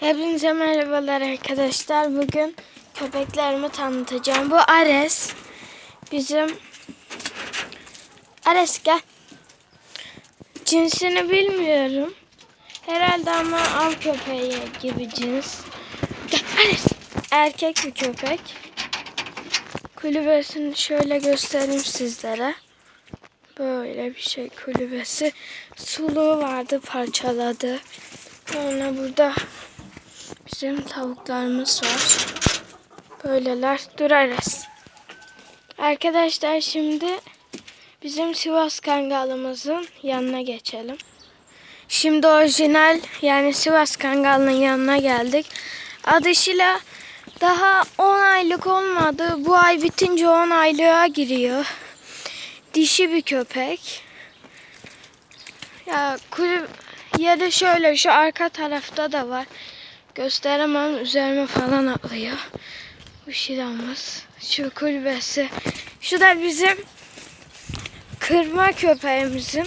Hepinize merhabalar arkadaşlar. Bugün köpeklerimi tanıtacağım. Bu Ares. Bizim Ares gel. Cinsini bilmiyorum. Herhalde ama av köpeği gibi cins. Gel Ares. Erkek bir köpek. Kulübesini şöyle göstereyim sizlere. Böyle bir şey kulübesi. Suluğu vardı parçaladı. Sonra burada bizim tavuklarımız var. Böyleler durarız. Arkadaşlar şimdi bizim Sivas Kangalımızın yanına geçelim. Şimdi orijinal yani Sivas Kangalı'nın yanına geldik. Adı Şila daha 10 aylık olmadı. Bu ay bitince 10 aylığa giriyor. Dişi bir köpek. Ya kulüp yeri şöyle şu arka tarafta da var. Gösteremem üzerime falan atlıyor. Bu şiramız. Şu kulübesi. Şu da bizim kırma köpeğimizin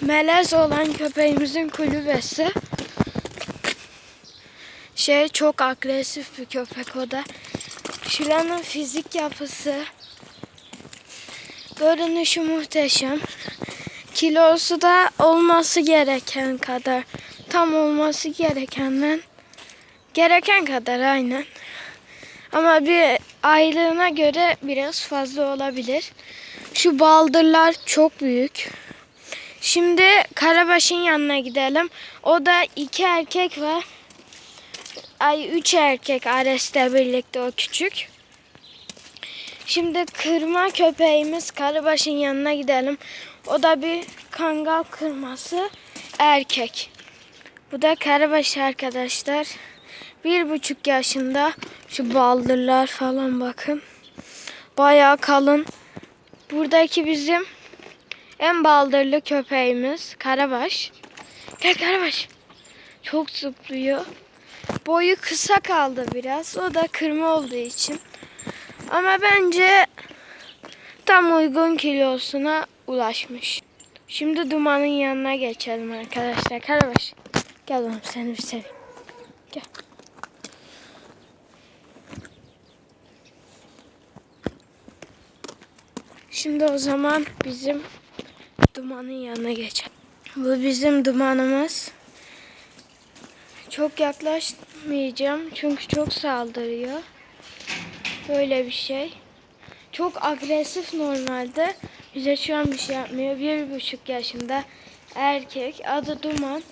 melez olan köpeğimizin kulübesi. Şey çok agresif bir köpek o da. Şuranın fizik yapısı. Görünüşü muhteşem. Kilosu da olması gereken kadar. Tam olması gerekenden. Gereken kadar aynen. Ama bir aylığına göre biraz fazla olabilir. Şu baldırlar çok büyük. Şimdi Karabaş'ın yanına gidelim. O da iki erkek var. Ay üç erkek Ares'le birlikte o küçük. Şimdi kırma köpeğimiz Karabaş'ın yanına gidelim. O da bir kangal kırması erkek. Bu da Karabaş arkadaşlar. Bir buçuk yaşında. Şu baldırlar falan bakın. Bayağı kalın. Buradaki bizim en baldırlı köpeğimiz Karabaş. Gel Karabaş. Çok zıplıyor. Boyu kısa kaldı biraz. O da kırma olduğu için. Ama bence tam uygun kilosuna ulaşmış. Şimdi dumanın yanına geçelim arkadaşlar. Karabaş. Gel oğlum seni bir seveyim. Gel. Şimdi o zaman bizim dumanın yanına geçelim. Bu bizim dumanımız. Çok yaklaşmayacağım çünkü çok saldırıyor. Böyle bir şey. Çok agresif normalde. Bize şu an bir şey yapmıyor. Bir buçuk yaşında erkek. Adı Duman.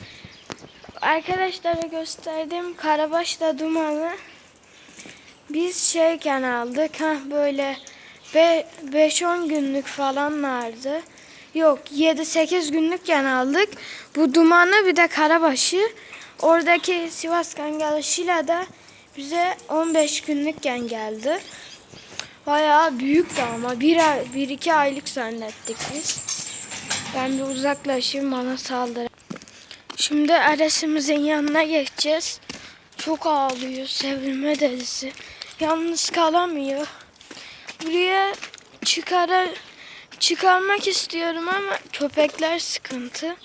Arkadaşlara gösterdiğim Karabaş'la Duman'ı biz şeyken aldık. ha böyle 5-10 günlük falan vardı. Yok 7-8 günlükken aldık. Bu Duman'ı bir de Karabaş'ı. Oradaki Sivas Kangalı Şila'da bize 15 günlükken geldi. Bayağı büyüktü ama bir, ay, bir iki aylık zannettik biz. Ben bir uzaklaşayım bana saldır. Şimdi Ares'imizin yanına geçeceğiz. Çok ağlıyor, sevilme delisi. Yalnız kalamıyor. Buraya çıkara, çıkarmak istiyorum ama köpekler sıkıntı.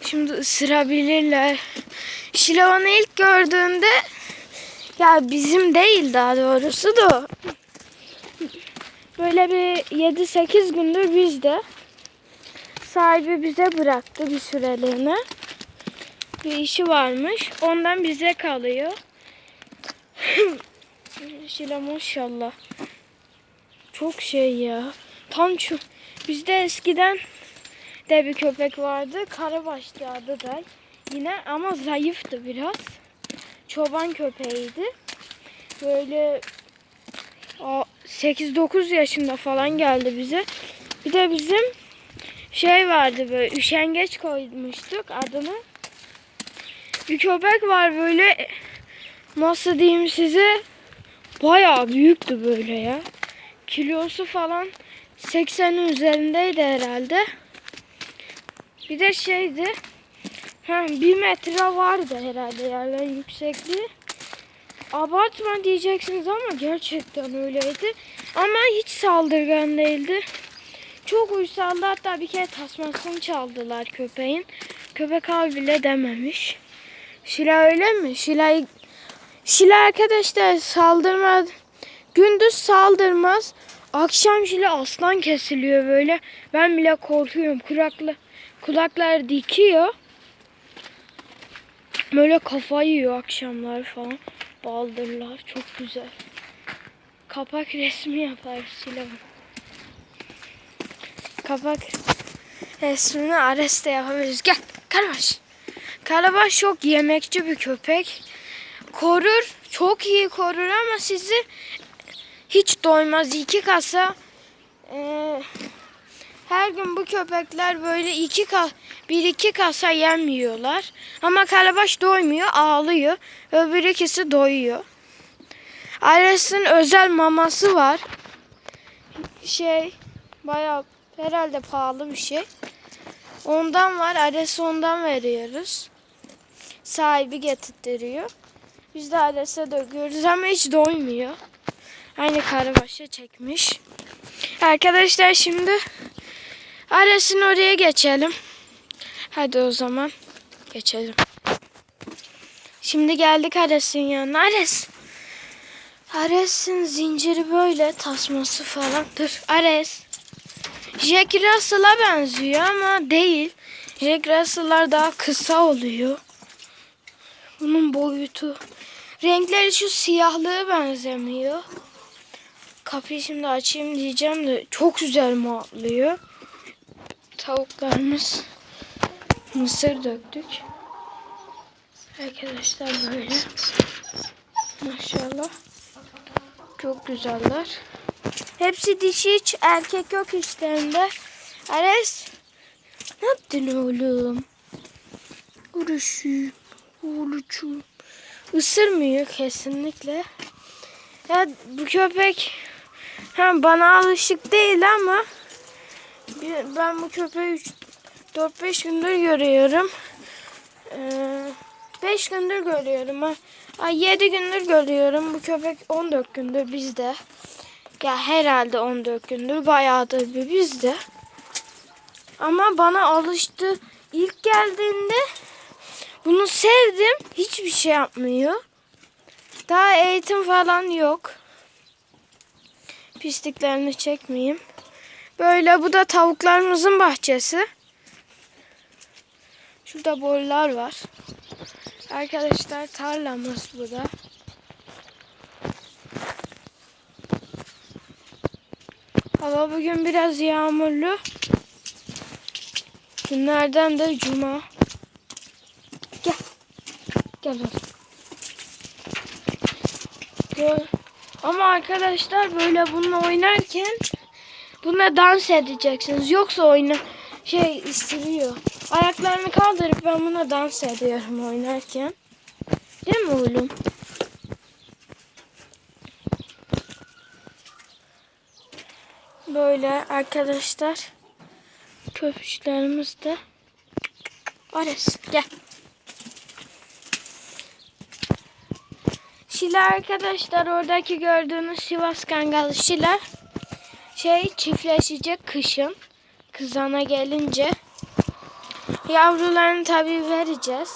Şimdi ısırabilirler. Şila onu ilk gördüğünde ya bizim değil daha doğrusu da böyle bir 7-8 gündür bizde. Sahibi bize bıraktı bir süreliğine. Bir işi varmış. Ondan bize kalıyor. Şila maşallah. Çok şey ya. Tam çok. Bizde eskiden de bir köpek vardı. Karabaş'tı adı da. Yine ama zayıftı biraz. Çoban köpeğiydi. Böyle 8-9 yaşında falan geldi bize. Bir de bizim şey vardı böyle üşengeç koymuştuk adını. Bir köpek var böyle nasıl diyeyim size bayağı büyüktü böyle ya. Kilosu falan 80'in üzerindeydi herhalde. Bir de şeydi ha, bir metre vardı herhalde yerlerin yüksekliği. Abartma diyeceksiniz ama gerçekten öyleydi. Ama hiç saldırgan değildi. Çok uysaldı hatta bir kere tasmasını çaldılar köpeğin. Köpek al bile dememiş. Şila öyle mi? Şila'yı Şile arkadaşlar saldırmaz. Gündüz saldırmaz. Akşam şile aslan kesiliyor böyle. Ben bile korkuyorum. Kulakla, kulaklar dikiyor. Böyle kafa yiyor akşamlar falan. Baldırlar çok güzel. Kapak resmi yapar şile. Kapak resmini Ares'te yapabiliriz. Gel Karabaş. Karabaş çok yemekçi bir köpek. Korur. Çok iyi korur ama sizi hiç doymaz. iki kasa eee, her gün bu köpekler böyle iki ka bir iki kasa yem yiyorlar. Ama Karabaş doymuyor, ağlıyor. Öbür ikisi doyuyor. Ares'in özel maması var. Şey bayağı herhalde pahalı bir şey. Ondan var. Ares'e ondan veriyoruz. Sahibi getirtiyor. Biz de Ares'e döküyoruz ama hiç doymuyor. Aynı karabaşı çekmiş. Arkadaşlar şimdi Ares'in oraya geçelim. Hadi o zaman geçelim. Şimdi geldik Ares'in yanına. Ares. Ares'in zinciri böyle tasması falan. Dur Ares. Jack Russell'a benziyor ama değil. Jack Russell'lar daha kısa oluyor. Bunun boyutu. Renkleri şu siyahlığı benzemiyor. Kapıyı şimdi açayım diyeceğim de çok güzel muhatlıyor. Tavuklarımız mısır döktük. Arkadaşlar böyle. Maşallah. Çok güzeller. Hepsi dişi hiç erkek yok üstlerinde. Ares ne yaptın oğlum? Uruşum. Oğlucuğum. Isırmıyor kesinlikle. Ya bu köpek hem bana alışık değil ama ben bu köpeği 4-5 gündür görüyorum. 5 gündür görüyorum. Ay 7 gündür görüyorum. Bu köpek 14 gündür bizde. Ya herhalde 14 gündür bayağıdır bir bizde. Ama bana alıştı. İlk geldiğinde bunu sevdim. Hiçbir şey yapmıyor. Daha eğitim falan yok. Pisliklerini çekmeyeyim. Böyle bu da tavuklarımızın bahçesi. Şurada borular var. Arkadaşlar tarlamız bu da. Hava bugün biraz yağmurlu. Günlerden de cuma. Gel. Gel oğlum. Böyle- Ama arkadaşlar böyle bununla oynarken bununla dans edeceksiniz. Yoksa oyna şey istiriyor. Ayaklarını kaldırıp ben buna dans ediyorum oynarken. Değil mi oğlum? Böyle arkadaşlar köpüşlerimiz de Ares gel. Şile arkadaşlar oradaki gördüğünüz Sivas Kangalı Şile şey çiftleşecek kışın. Kızana gelince. Yavrularını tabii vereceğiz.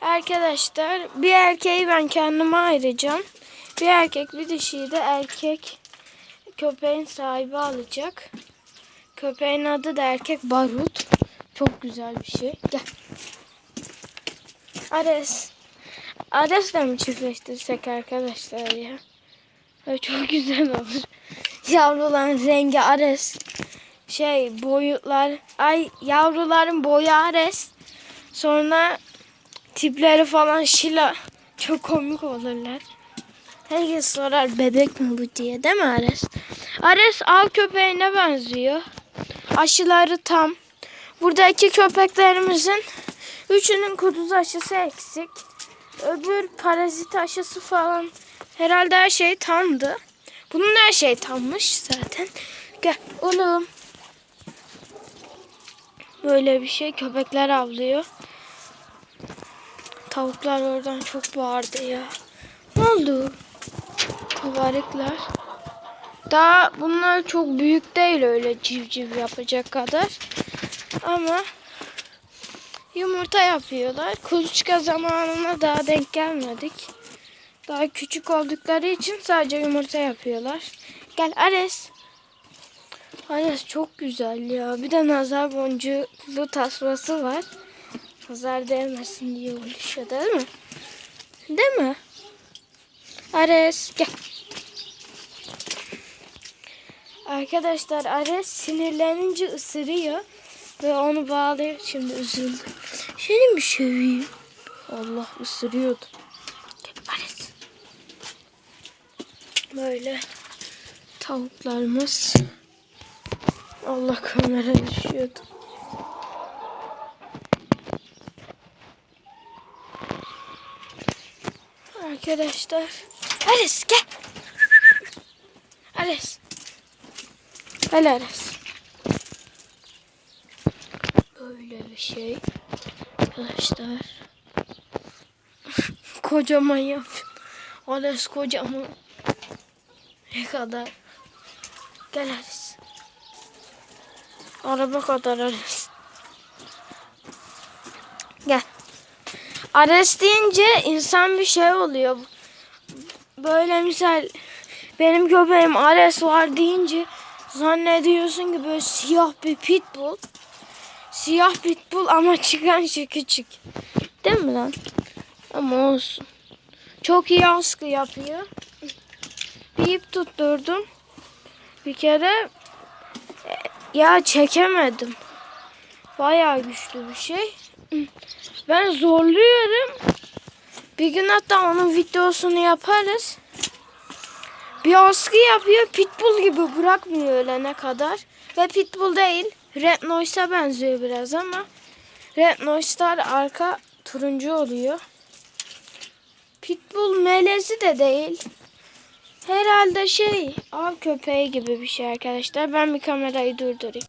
Arkadaşlar bir erkeği ben kendime ayıracağım. Bir erkek bir dişiyi de erkek köpeğin sahibi alacak. Köpeğin adı da erkek Barut. Çok güzel bir şey. Gel. Ares. Ares'le mi çiftleştirsek arkadaşlar ya? Ya Çok güzel olur. Yavruların rengi Ares. Şey boyutlar. Ay yavruların boyu Ares. Sonra tipleri falan Şila. Çok komik olurlar. Herkes sorar bebek mi bu diye değil mi Ares? Ares av köpeğine benziyor. Aşıları tam. Buradaki köpeklerimizin üçünün kuduz aşısı eksik. Öbür parazit aşısı falan herhalde her şey tamdı. Bunun her şey tammış zaten. Gel oğlum. Böyle bir şey köpekler avlıyor. Tavuklar oradan çok bağırdı ya. Ne oldu? Kabarıklar. Daha bunlar çok büyük değil öyle civciv yapacak kadar. Ama yumurta yapıyorlar. Kuluçka zamanına daha denk gelmedik. Daha küçük oldukları için sadece yumurta yapıyorlar. Gel Ares. Ares çok güzel ya. Bir de nazar boncuklu tasması var. Nazar değmesin diye oluşuyor değil mi? Değil mi? Ares gel. Arkadaşlar Ares sinirlenince ısırıyor. Ve onu bağlıyor. Şimdi üzüldü. Seni mi seveyim? Allah ısırıyordu. Ares. Böyle tavuklarımız. Allah kamera düşüyordu. Arkadaşlar. Ares gel. Ares. Gel Ares. Böyle bir şey. Arkadaşlar. kocaman yap. Ares kocaman. Ne kadar? Gel Ares. Araba kadar Ares. Gel. Ares deyince insan bir şey oluyor. Böyle misal benim köpeğim Ares var deyince zannediyorsun ki böyle siyah bir pitbull. Siyah pitbull ama çıkan şey küçük. Değil mi lan? Ama olsun. Çok iyi askı yapıyor. Bir ip tutturdum. Bir kere e, ya çekemedim. Bayağı güçlü bir şey. Ben zorluyorum. Bir gün hatta onun videosunu yaparız. Bir askı yapıyor. Pitbull gibi bırakmıyor ölene kadar. Ve pitbull değil. Red Noise'a benziyor biraz ama. Red Noise'lar arka turuncu oluyor. Pitbull melezi de değil. Herhalde şey av köpeği gibi bir şey arkadaşlar. Ben bir kamerayı durdurayım.